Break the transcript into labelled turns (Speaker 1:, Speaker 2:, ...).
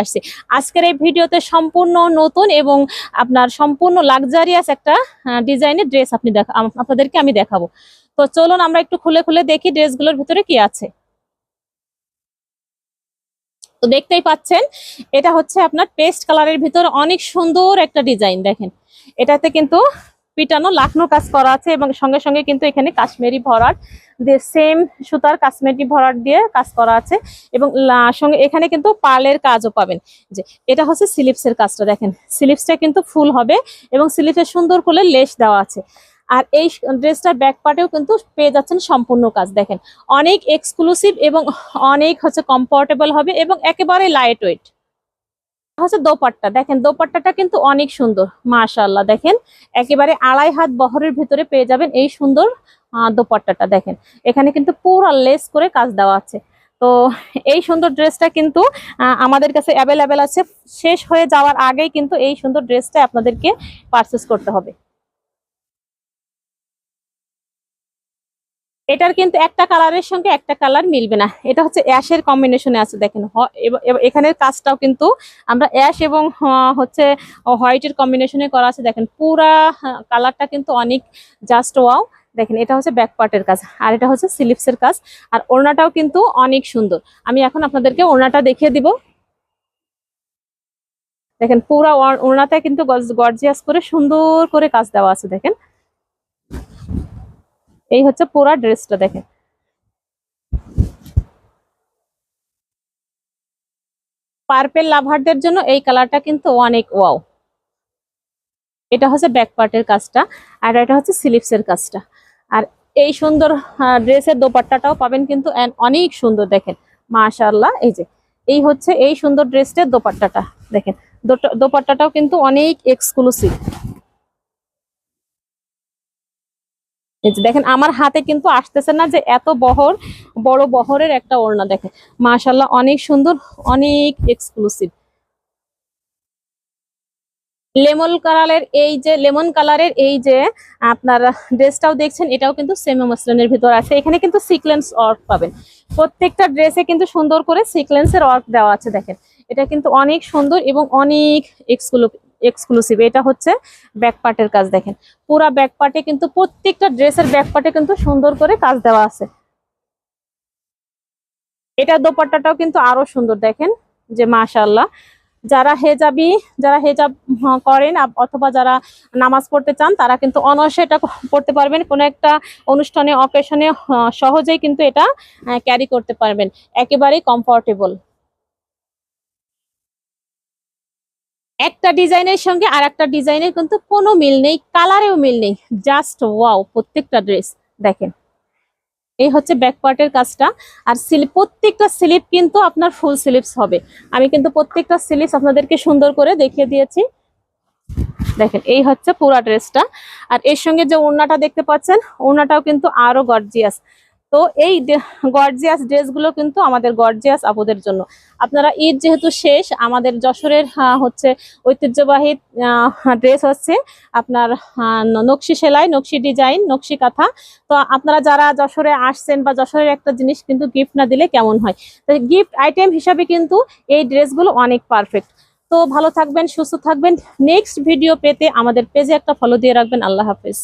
Speaker 1: আসছি। আজকের এই ভিডিওতে সম্পূর্ণ নতুন এবং আপনার সম্পূর্ণ লাক্সারিয়াস একটা ডিজাইনের ড্রেস আপনি দেখা আপনাদেরকে আমি দেখাবো। তো চলুন আমরা একটু খুলে খুলে দেখি ড্রেসগুলোর ভিতরে কি আছে। তো দেখতেই পাচ্ছেন, এটা হচ্ছে আপনার পেস্ট কালারের ভিতর অনেক সুন্দর একটা ডিজাইন দেখেন। এটাতে কিন্তু পিটানো, লাখনো কাজ করা আছে এবং সঙ্গে সঙ্গে কিন্তু এখানে কাশ্মীরি ভরাট দিয়ে সেম সুতার কাশ্মীরি ভরাট দিয়ে কাজ করা আছে এবং সঙ্গে এখানে কিন্তু পার্লের কাজও পাবেন। যে এটা হচ্ছে স্লিপসের কাজটা, দেখেন। স্লিপসটা কিন্তু ফুল হবে এবং স্লিপসে সুন্দর করে লেস দেওয়া আছে। আর এই ড্রেসটার ব্যাক পার্টেও কিন্তু পেয়ে যাচ্ছেন সম্পূর্ণ কাজ, দেখেন। অনেক এক্সক্লুসিভ এবং অনেক হচ্ছে কমফোর্টেবল হবে এবং একেবারে লাইট ওয়েট হচ্ছে দোপাট্টা। দেখেন, দোপাট্টাটা কিন্তু অনেক সুন্দর, মাশাআল্লাহ। দেখেন, একেবারে আড়াই হাত বহরের ভিতরে পেয়ে যাবেন এই সুন্দর দোপাট্টাটা। দেখেন, এখানে কিন্তু পুরো লেস করে কাজ দেওয়া আছে। তো এই সুন্দর ড্রেসটা কিন্তু আমাদের কাছে অ্যাভেলেবেল আছে। শেষ হয়ে যাওয়ার আগেই কিন্তু এই সুন্দর ড্রেসটা আপনাদেরকে পারচেস করতে হবে। এটার কিন্তু একটা কালারের সঙ্গে একটা কালার মিলবে না। এটা হচ্ছে অ্যাশের কম্বিনেশনে আছে, দেখেন। এখানের কাজটাও কিন্তু আমরা অ্যাশ এবং হচ্ছে হোয়াইটের কম্বিনেশনে করা আছে। দেখেন, পুরা কালারটা কিন্তু অনেক জাস্ট ওয়াও দেখেন, এটা হচ্ছে ব্যাক পার্টের কাজ, আর এটা হচ্ছে স্লিপসের কাজ। আর ওড়নাটাও কিন্তু অনেক সুন্দর। আমি এখন আপনাদেরকে ওড়নাটা দেখিয়ে দিব। দেখেন, পুরা ওড়- ওড়নাতে কিন্তু গর্জিয়াস করে সুন্দর করে কাজ দেওয়া আছে, দেখেন। এই হচ্ছে পুরা ড্রেসটা দেখেন। পার্পেল লাভারদের জন্য এই কালারটা কিন্তু অনেক ওয়াও এটা হচ্ছে ব্যাক পার্টের কাজটা আর এটা হচ্ছে স্লিপসের কাজটা। আর এই সুন্দর ড্রেসের দোপাট্টাটাও পাবেন কিন্তু অনেক সুন্দর দেখেন। মাশাআল্লাহ, এই যে, এই হচ্ছে এই সুন্দর ড্রেসটার দোপাট্টাটা দেখেন। দোপাট্টাটাও কিন্তু অনেক এক্সক্লুসিভ দেখেন, আমার হাতে কিন্তু আসতেছে না যে এত বহর, বড় বহরের একটা ওড়না দেখেন মাশাল্লাহ অনেক সুন্দর, অনেক এক্সক্লুসিভ লেমন কালারের এই যে, লেমন কালারের এই যে, আপনার ড্রেসটাও দেখছেন, এটাও কিন্তু সেমি মসলিনের ভিতর আছে। এখানে কিন্তু সিকলেন্স ওয়ার্ক পাবেন। প্রত্যেকটা ড্রেসে কিন্তু সুন্দর করে সিকোয়েন্সের ওয়ার্ক দেওয়া আছে, দেখেন। এটা কিন্তু অনেক সুন্দর এবং অনেক এক্সক্লুসিভ এটা হচ্ছে ব্যাক পার্টের কাজ দেখেন। পুরা ব্যাক পার্টে কিন্তু প্রত্যেকটা ড্রেসের ব্যাক পার্টে কিন্তু সুন্দর করে কাজ দেওয়া আছে। এটা দোপাট্টাটাও কিন্তু আরও সুন্দর দেখেন যে মাশাআল্লাহ। যারা হেজাবি যারা হেজাব আহ, করেন অথবা যারা নামাজ পড়তে চান তারা কিন্তু অনায়াসে এটা পড়তে পারবেন। কোনো একটা অনুষ্ঠানে অকেশনে সহজেই কিন্তু এটা ক্যারি করতে পারবেন। একেবারেই কমফোর্টেবল একটা ডিজাইনের সঙ্গে আর একটা ডিজাইনের কিন্তু কোনো মিল নেই, কালারেও মিল নেই জাস্ট ওয়াও প্রত্যেকটা ড্রেস দেখেন। এই হচ্ছে ব্যাক পার্টের কাজটা, আর স্লিপ প্রত্যেকটা স্লিপ কিন্তু আপনার ফুল স্লিপস হবে। আমি কিন্তু প্রত্যেকটা স্লিপস আপনাদেরকে সুন্দর করে দেখিয়ে দিয়েছি। দেখেন, এই হচ্ছে পুরা ড্রেসটা আর এর সঙ্গে যে ওড়নাটা দেখতে পাচ্ছেন, ওড়নাটাও কিন্তু আরও গর্জিয়াস তো এই গর্জিয়াস ড্রেসগুলো কিন্তু আমাদের গর্জিয়াস আপুদের জন্য। আপনারা ঈদ যেহেতু শেষ, আমাদের যশোরের হচ্ছে ঐতিহ্যবাহী ড্রেস হচ্ছে আপনার নকশি সেলাই, নকশি ডিজাইন নকশি কাঁথা। তো আপনারা যারা যশোরে আসছেন বা যশোরের একটা জিনিস কিন্তু গিফট না দিলে কেমন হয়? তো গিফট আইটেম হিসাবে কিন্তু এই ড্রেসগুলো অনেক পারফেক্ট তো ভালো থাকবেন, সুস্থ থাকবেন। নেক্সট ভিডিও পেতে আমাদের পেজে একটা ফলো দিয়ে রাখবেন। আল্লাহ হাফেজ।